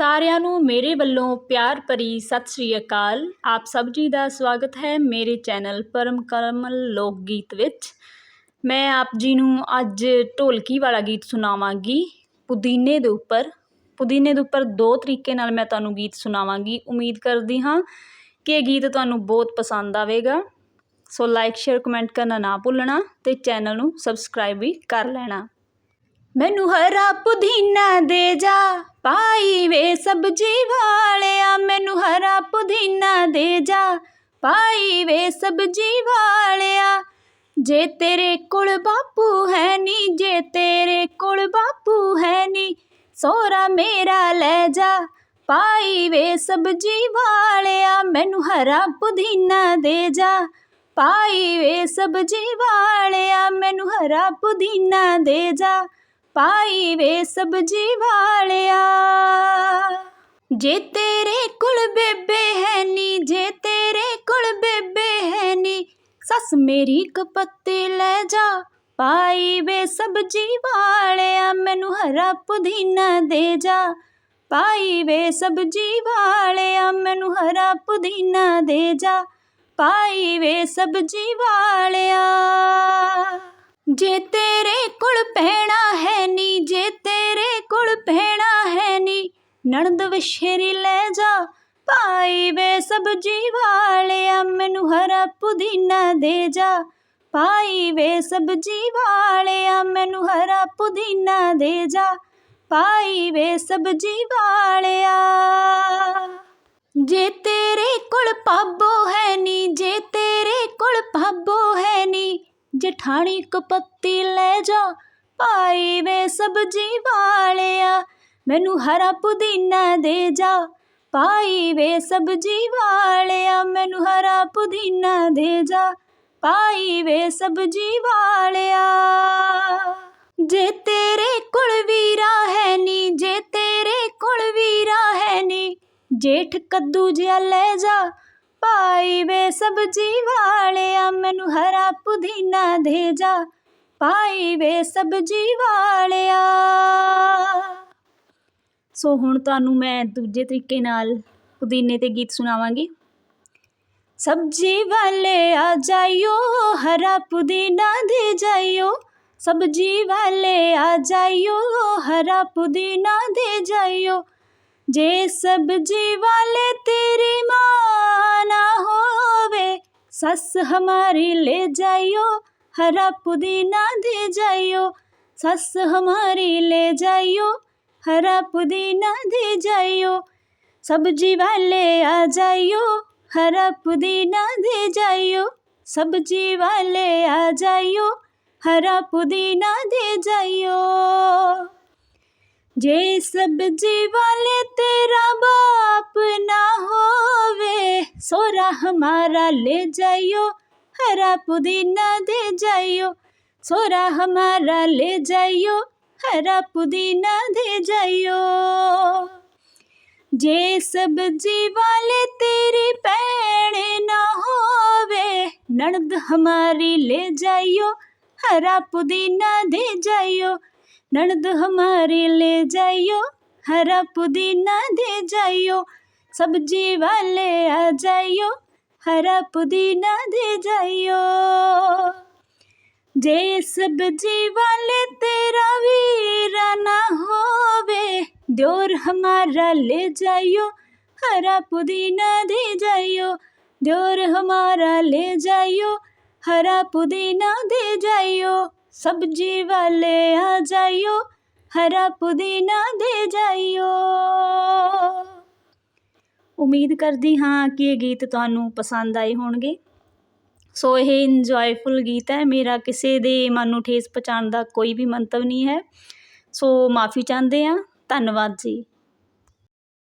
ਸਾਰਿਆਂ ਨੂੰ ਮੇਰੇ ਵੱਲੋਂ ਪਿਆਰ ਭਰੀ ਸਤਿ ਸ੍ਰੀ ਅਕਾਲ। ਆਪ ਸਭ ਜੀ ਦਾ ਸਵਾਗਤ ਹੈ ਮੇਰੇ ਚੈਨਲ ਪਰਮ ਕਰਮਲ ਲੋਕ ਗੀਤ ਵਿੱਚ। ਮੈਂ ਆਪ ਜੀ ਨੂੰ ਅੱਜ ਢੋਲਕੀ ਵਾਲਾ ਗੀਤ ਸੁਣਾਵਾਂਗੀ। ਪੁਦੀਨੇ ਦੇ ਉੱਪਰ, ਪੁਦੀਨੇ ਦੇ ਉੱਪਰ ਦੋ ਤਰੀਕੇ ਨਾਲ ਮੈਂ ਤੁਹਾਨੂੰ ਗੀਤ ਸੁਣਾਵਾਂਗੀ। ਉਮੀਦ ਕਰਦੀ ਹਾਂ ਕਿ ਇਹ ਗੀਤ ਤੁਹਾਨੂੰ ਬਹੁਤ ਪਸੰਦ ਆਵੇਗਾ। ਸੋ ਲਾਈਕ ਸ਼ੇਅਰ ਕਮੈਂਟ ਕਰਨਾ ਨਾ ਭੁੱਲਣਾ ਤੇ ਚੈਨਲ ਨੂੰ ਸਬਸਕ੍ਰਾਈਬ ਵੀ ਕਰ ਲੈਣਾ। ਮੈਨੂੰ ਹਰਾ ਪੁਦੀਨਾ ਦੇ ਜਾ। ਪਾਈ ਵੇ ਸਬਜੀ ਵਾਲਿਆ ਮੈਨੂੰ ਹਰਾ ਪੁਦੀਨਾ ਦੇ ਜਾ। ਪਾਈ ਵੇ ਸਬਜੀ ਵਾਲਿਆ ਜੇ ਤੇਰੇ ਕੋਲ ਬਾਪੂ ਹੈ ਨੀ, ਜੇ ਤੇਰੇ ਕੋਲ ਬਾਪੂ ਹੈ ਨੀ, ਸੋਹਰਾ ਮੇਰਾ ਲੈ ਜਾ। ਪਾਈ ਵੇ ਸਬਜੀ ਵਾਲਿਆ ਮੈਨੂੰ ਹਰਾ ਪੁਦੀਨਾ ਦੇ ਜਾ। ਪਾਈ ਵੇ ਸਬਜੀ ਵਾਲਿਆ ਮੈਨੂੰ ਹਰਾ ਪੁਦੀਨਾ ਦੇ ਜਾ। ਪਾਈ ਵੇ ਸਬਜੀ ਵਾਲਿਆ। ਜੇ ਤੇਰੇ ਕੋਲ ਬੇਬੇ ਹੈ ਨੀ, ਜੇ ਤੇਰੇ ਕੋਲ ਬੇਬੇ ਹੈ ਨੀ, ਸੱਸ ਮੇਰੀ ਕਪੱਤੇ ਲੈ ਜਾ। ਪਾਈ ਵੇ ਸਬਜੀ ਵਾਲਿਆ, ਮੈਨੂੰ ਹਰਾ ਪੁਦੀਨਾ ਦੇ ਜਾ। ਪਾਈ ਵੇ ਸਬਜੀ ਵਾਲਿਆ, ਮੈਨੂੰ ਹਰਾ ਪੁਦੀਨਾ ਦੇ ਜਾ। ਪਾਈ ਵੇ ਸਬਜੀ ਵਾਲਿਆ, ਜੇ ਤੇਰੇ ਕੋਲ ਪਹਿਣਾ ਨਣਦ ਵਸ਼ੇਰੀ ਲੈ ਜਾ। ਪਾਈ ਵੇ ਸਬਜੀ ਵਾਲਿਆ ਮੈਨੂੰ ਹਰਾ ਪੁਦੀਨਾ ਦੇ ਜਾ। ਪਾਈ ਵੇ ਸਬਜੀ ਵਾਲਿਆ ਮੈਨੂੰ ਹਰਾ ਪੁਦੀਨਾ ਦੇ ਜਾ। ਪਾਈ ਵੇ ਸਬਜੀ ਵਾਲਿਆ ਜੇ ਤੇਰੇ ਕੋਲ ਪਾਬੋ ਹੈ ਨੀ, ਜੇ ਤੇਰੇ ਕੋਲ ਪਾਬੋ ਹੈ ਨੀ, ਜਠਾਣੀ ਕਪੱਤੀ ਲੈ ਜਾ। ਪਾਈ ਵੇ ਸਬਜੀ ਵਾਲਿਆ ਮੈਨੂੰ ਹਰਾ ਪੁਦੀਨਾ ਦੇ ਜਾ। ਪਾਈ ਵੇ ਸਬਜੀ ਵਾਲਿਆ, ਮੈਨੂੰ ਹਰਾ ਪੁਦੀਨਾ ਦੇ ਜਾ। ਪਾਈ ਵੇ ਸਬਜੀ ਵਾਲਿਆ। ਜੇ ਤੇਰੇ ਕੋਲ ਵੀਰਾ ਹੈ ਨੀ, ਜੇ ਤੇਰੇ ਕੋਲ ਵੀਰਾ ਹੈ ਨੀ, ਜੇਠ ਕੱਦੂ ਜਿਹਾ ਲੈ ਜਾ। ਪਾਈ ਵੇ ਸਬਜੀ ਵਾਲਿਆ, ਮੈਨੂੰ ਹਰਾ ਪੁਦੀਨਾ ਦੇ ਜਾ। ਪਾਈ ਵੇ ਸਬਜੀ ਵਾਲਿਆ। ਸੋ ਹੁਣ ਤੁਹਾਨੂੰ ਮੈਂ ਦੂਜੇ ਤਰੀਕੇ ਨਾਲ ਪੁਦੀਨੇ ਤੇ ਗੀਤ ਸੁਣਾਵਾਂਗੀ। ਸਬਜੀ ਵਾਲੇ ਆ ਜਾਇਓ, ਹਰਾ ਪੁਦੀਨਾ ਦੇ ਜਾਇਓ। ਸਬਜੀ ਵਾਲੇ ਆ ਜਾਇਓ, ਹਰਾ ਪੁਦੀਨਾ ਦੇ ਜਾਇਓ। ਜੇ ਸਬਜੀ ਵਾਲੇ ਤੇਰੀ ਮਾਂ ਨਾ ਹੋਵੇ, ਸੱਸ ਹਮਾਰੀ ਲੈ ਜਾਇਓ, ਹਰਾ ਪੁਦੀਨਾ ਦੇ ਜਾਇਓ। ਸੱਸ ਹਮਾਰੀ ਲੈ ਜਾਇਓ ਹਰਾ ਪੁਦੀਨਾ ਦੇ ਜਾਇਓ ਸਬਜੀ ਵਾਲੇ ਆ ਜਾਇਓ ਹਰਾ ਪੁਦੀਨਾ ਦੇ ਜਾਇਓ ਸਬਜੀ ਵਾਲੇ ਆ ਜਾਇਓ ਹਰਾ ਪੁਦੀਨਾ ਦੇ ਜਾਇਓ ਜੇ ਸਬਜੀ ਵਾਲੇ ਤੇਰਾ ਬਾਪ ਨਾ ਹੋਵੇ ਸੋਰਾ ਹਮਾਰਾ ਲੈ ਜਾਇਓ ਹਰਾ ਪੁਦੀਨਾ ਦੇ ਜਾਇਓ ਸੋਰਾ ਹਮਾਰਾ ਲੈ ਜਾਇਓ খারাপ দিনা দে যাইও যে সবজি वाले तेरी पैण ना होवे नणद हमारी ले जाइयो हरा पुदीना दे जाइयो नणद हमारी ले जाइयो हरा पुदीना दे जाइयो सब्जी वाले आ जाइयो हरा पुदीना दे जाइयो ਜੇ ਸਭ ਜੀਵਨ ਤੇਰਾ ਵੀਰਾ ਨਾ ਹੋਵੇ, ਦਿਓਰ ਹਮਾਰਾ ਲੈ ਜਾਇਓ ਹਰਾ ਪੁਦੀਨਾ ਦੇ ਜਾਇਓ, ਦਿਓਰ ਹਮਾਰਾ ਲੈ ਜਾਇਓ ਹਰਾ ਪੁਦੀਨਾ ਦੇ ਜਾਇਓ ਸਬਜੀ ਵਾਲੇ ਆ ਜਾਇਓ ਹਰਾ ਪੁਦੀਨਾ ਦੇ ਜਾਇਓ। ਉਮੀਦ ਕਰਦੀ ਹਾਂ ਕਿ ਇਹ ਗੀਤ ਤੁਹਾਨੂੰ ਪਸੰਦ ਆਏ ਹੋਣਗੇ। ਸੋ ਇਹ ਇੰਜੋਇਫੁਲ ਗੀਤ ਹੈ। ਮੇਰਾ ਕਿਸੇ ਦੇ ਮਨ ਨੂੰ ਠੇਸ ਪਹੁੰਚਾਉਣ ਦਾ ਕੋਈ ਵੀ ਮੰਤਵ ਨਹੀਂ ਹੈ। ਸੋ ਮਾਫੀ ਚਾਹੁੰਦੇ ਹਾਂ। ਧੰਨਵਾਦ ਜੀ।